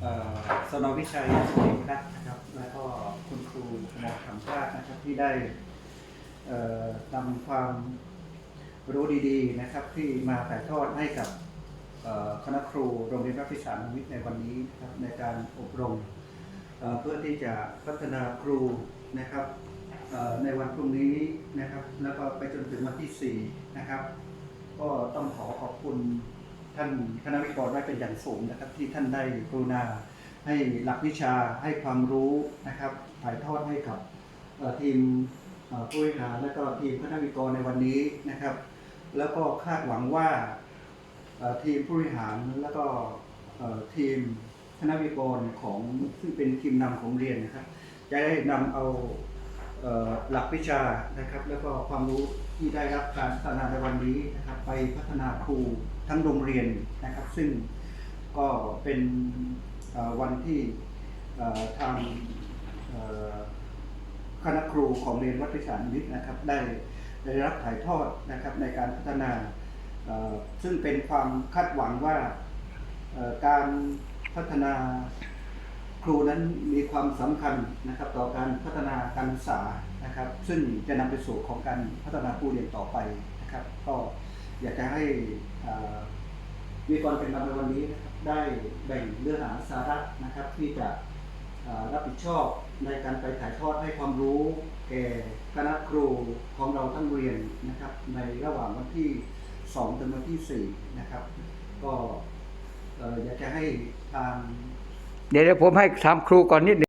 เอ่อสนวิชัยสุเอกรัตน์นะครับ แล้วก็คุณครูคณะธรรมชาตินะครับ ที่ได้นำความรู้ดีๆนะครับ ที่มาถ่ายทอดให้กับคณะครูโรงเรียนพระพิสารวิทย์ในวันนี้นะครับในการอบรมเพื่อที่จะพัฒนาครูนะครับในวันพรุ่งนี้นะครับ แล้วก็ไปจนถึงวันที่ 4 นะครับ ก็ต้องขอขอบคุณ ท่านคณะวิกรไว้เป็นอย่างสูงนะครับที่ท่านได้กรุณาให้หลักวิชาให้ความรู้นะครับถ่ายทอดให้กับทีมผู้บริหารและก็ทีมคณะวิกรในวันนี้นะครับ แล้วก็คาดหวังว่าทีมผู้บริหารแล้วก็ทีมคณะวิกรของซึ่งเป็นทีมนำของเรียนนะครับจะได้นำเอาเอ่อ หลักวิชานะครับ แล้วก็ความรู้ที่ได้รับการพัฒนาในวันนี้นะครับ ไปพัฒนาครูทั้งโรงเรียนนะครับ ซึ่งก็เป็นวันที่ทางคณะครูของเรียนวัดพิสารวิทย์นะครับ ได้ได้รับถ่ายทอดนะครับในการพัฒนา ซึ่งเป็นความคาดหวังว่าการพัฒนา ครูนั้นมีความสำคัญนะครับต่อการพัฒนาการศึกษานะครับ ซึ่งจะนำไปสู่ของการพัฒนาผู้เรียนต่อไปนะครับ ก็อยากจะให้วิกรเป็นนำในวันนี้นะครับได้แบ่งเนื้อหาสาระนะครับ ที่จะรับผิดชอบในการไปถ่ายทอดให้ความรู้แก่คณะครูของเราทั้งเรียนนะครับ ในระหว่างวันที่2ถึงวันที่4นะครับ ก็อยากจะให้ทาง เดี๋ยวผมให้ถามครูก่อนนิดหนึง